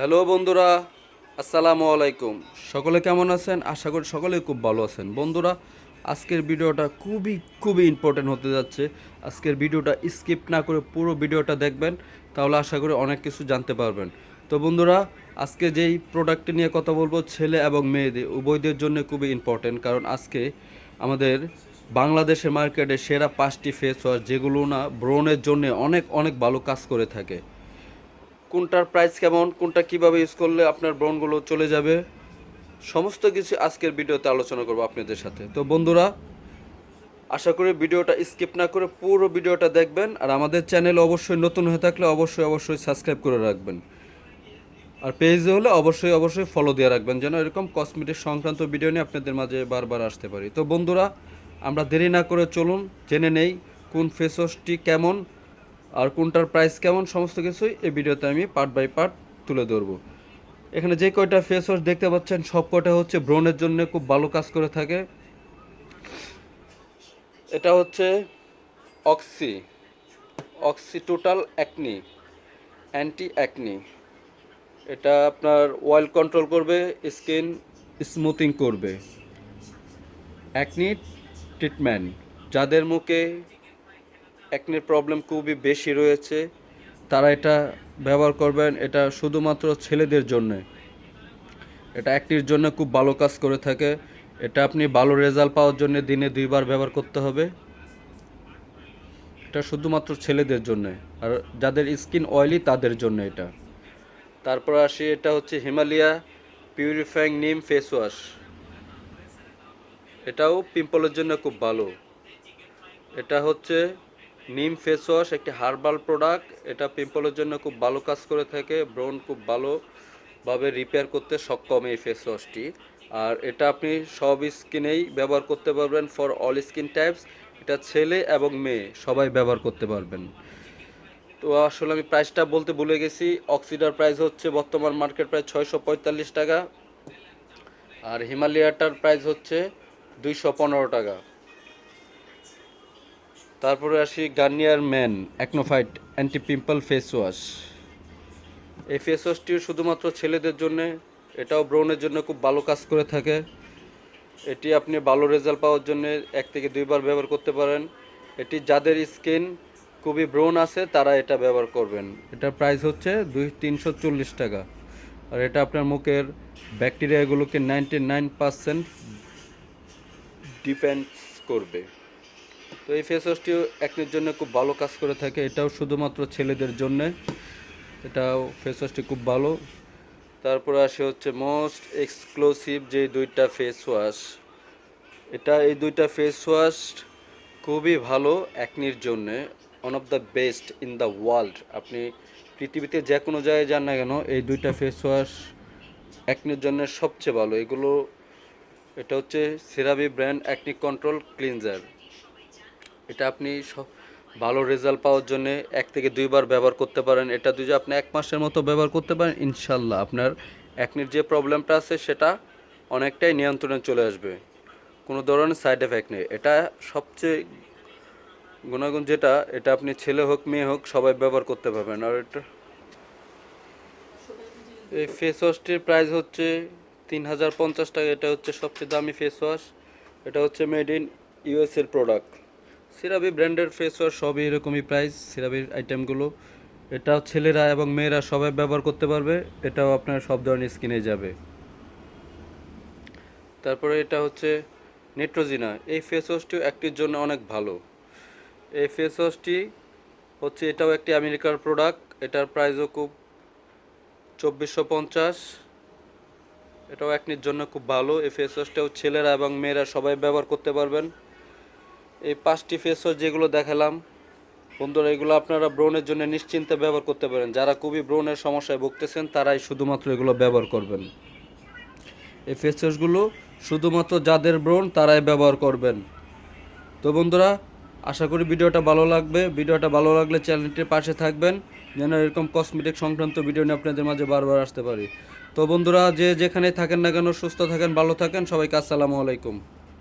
Hello বন্ধুরা, আসসালামু আলাইকুম। সকলে কেমন আছেন? আশা করি সকলেই খুব ভালো আছেন। বন্ধুরা, আজকের ভিডিওটা খুবই খুবই ইম্পর্টেন্ট হতে যাচ্ছে। আজকের ভিডিওটা স্কিপ না করে পুরো ভিডিওটা দেখবেন, তাহলে আশা করি অনেক কিছু জানতে পারবেন। তো বন্ধুরা, আজকে যেই প্রোডাক্টটি নিয়ে কথা বলব, ছেলে এবং মেয়েদের, উভয়দের জন্য খুবই ইম্পর্টেন্ট কারণ আজকে আমাদের বাংলাদেশের মার্কেটে সেরা পাঁচটি ফেস ওয়াশ যেগুলো না ব্রণের জন্য অনেক অনেক ভালো কাজ করে থাকে। কোনটার প্রাইস কেমন, কোনটা কীভাবে ইউজ করলে আপনার ব্রণগুলো চলে যাবে, সমস্ত কিছু আজকের ভিডিওতে আলোচনা করব আপনাদের সাথে। তো বন্ধুরা, আশা করি ভিডিওটা স্কিপ না করে পুরো ভিডিওটা দেখবেন, আর আমাদের চ্যানেল অবশ্যই নতুন হয়ে থাকলে অবশ্যই অবশ্যই সাবস্ক্রাইব করে রাখবেন। আর পেজে হলে অবশ্যই অবশ্যই ফলো দিয়ে রাখবেন, যেন এরকম কসমেটিক সংক্রান্ত ভিডিও নিয়ে আপনাদের মাঝে বারবার আসতে পারি। তো বন্ধুরা, আমরা দেরি না করে চলুন, জেনে নেই কোন ফেস ওয়াশটি কেমন আর কোনটার প্রাইস কেমন, সমস্ত কিছুই এই ভিডিওতে আমি পার্ট বাই পার্ট তুলে ধরবো। এখানে যে কয়টা ফেস ওয়াশ দেখতে পাচ্ছেন, সব কয়টা হচ্ছে ব্রণের জন্য খুব ভালো কাজ করে থাকে। এটা হচ্ছে oxy oxy total acne anti acne এটা আপনার অয়েল কন্ট্রোল করবে স্কিন স্মুথিং করবে। অ্যাকনি ট্রিটমেন্ট যাদের মুখে অ্যাকনির প্রবলেম খুবই বেশি রয়েছে। তারা এটা ব্যবহার করবেন, এটা শুধুমাত্র ছেলেদের জন্য। এটা অ্যাকনির জন্য খুব ভালো কাজ করে থাকে। এটা আপনি ভালো রেজাল্ট পাওয়ার জন্য দিনে দুইবার ব্যবহার করতে হবে। এটা শুধুমাত্র ছেলেদের জন্য, আর যাদের স্কিন অয়েলি তাদের জন্য এটা। তারপর আসি, এটা হচ্ছে Himalaya purifying neem face wash এটাও পিম্পলের জন্য খুব ভালো। এটা হচ্ছে নিম ফেস ওয়াশ, একটি হার্বাল প্রোডাক্ট। এটা পিম্পলের জন্য খুব ভালো কাজ করে থাকে, ব্রণ খুব ভালোভাবে রিপেয়ার করতে সক্ষম এই ফেস ওয়াশটি। আর এটা আপনি সব স্কিনেই ব্যবহার করতে পারবেন ফর অল স্কিন টাইপস। এটা ছেলে এবং মেয়ে, সবাই ব্যবহার করতে পারবেন। তো আসলে আমি প্রাইসটা বলতে ভুলে গেছি, অক্সিডার প্রাইস হচ্ছে বর্তমান মার্কেট প্রাইস ছয়শো পঁয়তাল্লিশ টাকা। আর হিমালয়াটার প্রাইস হচ্ছে দুইশো পনেরো টাকা। তারপরে আসি Garnier man, acnofight anti pimple face wash. এই ফেস ওয়াশটিও শুধুমাত্র ছেলেদের জন্যে, এটাও ব্রণের জন্য খুব ভালো কাজ করে থাকে। এটি আপনি ভালো রেজাল্ট পাওয়ার জন্য এক থেকে দুইবার ব্যবহার করতে পারেন। এটি যাদের স্কিন খুবই ব্রণ আছে, তারা এটা ব্যবহার করবেন। এটার প্রাইস হচ্ছে দুই তিনশো চল্লিশ টাকা। আর এটা আপনার মুখের ব্যাকটেরিয়াগুলোকে নাইনটি নাইন পার্সেন্ট ডিফেন্স করবে। তো এই ফেস ওয়াশটিও একটির জন্য খুব ভালো কাজ করে থাকে। এটাও শুধুমাত্র ছেলেদের জন্য। এটাও ফেস ওয়াশটি খুব ভালো। তারপরে আসে হচ্ছে মোস্ট এক্সক্লুসিভ যে দুইটা ফেস ওয়াশ এটা এই দুইটা ফেস ওয়াশ খুবই ভালো একনির জন্যে। One of the best in the world আপনি পৃথিবীতে যে কোনো জায়গায় যান না কেন, এই দুইটা ফেস ওয়াশ একনির জন্য সবচেয়ে ভালো। এগুলো, এটা হচ্ছে CeraVe brand acne control cleanser এটা আপনি স- ভালো রেজাল্ট পাওয়ার জন্য এক থেকে দুইবার ব্যবহার করতে পারেন। এটা যদি আপনি এক মাসের মতো ব্যবহার করতে পারেন ইনশাল্লাহ আপনার একনির যে প্রবলেমটা আছে, সেটা অনেকটাই নিয়ন্ত্রণে চলে আসবে। কোনো ধরনের সাইড এফেক্ট নেই। এটা সবচেয়ে গুণাগুণ যেটা, এটা আপনি ছেলে হোক, মেয়ে হোক, সবাই ব্যবহার করতে পারবেন। আর এটা এই ফেস ওয়াশটির প্রাইস হচ্ছে তিন হাজার পঞ্চাশ টাকা। এটা হচ্ছে সবচেয়ে দামি ফেস ওয়াশ এটা হচ্ছে মেড ইন ইউএসএর প্রোডাক্ট সিরাবি ব্র্যান্ডের ফেস ওয়াশ সবই এরকমই প্রাইস সিরাবির আইটেমগুলো এটাও ছেলেরা এবং মেয়েরা সবাই ব্যবহার করতে পারবে, এটাও আপনার সব ধরনের স্কিনে যাবে। তারপরে এটা হচ্ছে নেট্রোজিনা এই ফেস ওয়াশটিও একটির জন্য অনেক ভালো। এই ফেস ওয়াশটি হচ্ছে এটাও একটি আমেরিকার প্রোডাক্ট এটার প্রাইসও খুব চব্বিশশো পঞ্চাশ। এটাও একনির জন্য খুব ভালো, এই ফেস ওয়াশটাও ছেলেরা এবং মেয়েরা সবাই ব্যবহার করতে পারবেন। এই পাঁচটি ফেস ওয়াশ যেগুলো দেখালাম, বন্ধুরা, এগুলো আপনারা ব্রণের জন্য নিশ্চিন্তে ব্যবহার করতে পারেন। যারা খুবই ব্রণের সমস্যায় ভুগতেছেন, তারাই শুধুমাত্র এগুলো ব্যবহার করবেন। এই ফেস ওয়াশগুলো শুধুমাত্র যাদের ব্রণ, তারাই ব্যবহার করবেন। তো বন্ধুরা, আশা করি ভিডিওটা ভালো লাগবে। ভিডিওটা ভালো লাগলে চ্যানেলটির পাশে থাকবেন, যেন এরকম কসমেটিক সংক্রান্ত ভিডিও নিয়ে আপনাদের মাঝে বারবার আসতে পারি। তো বন্ধুরা, যে যেখানে থাকেন না কেন, সুস্থ থাকেন, ভালো থাকেন। সবাইকে আসসালামু আলাইকুম।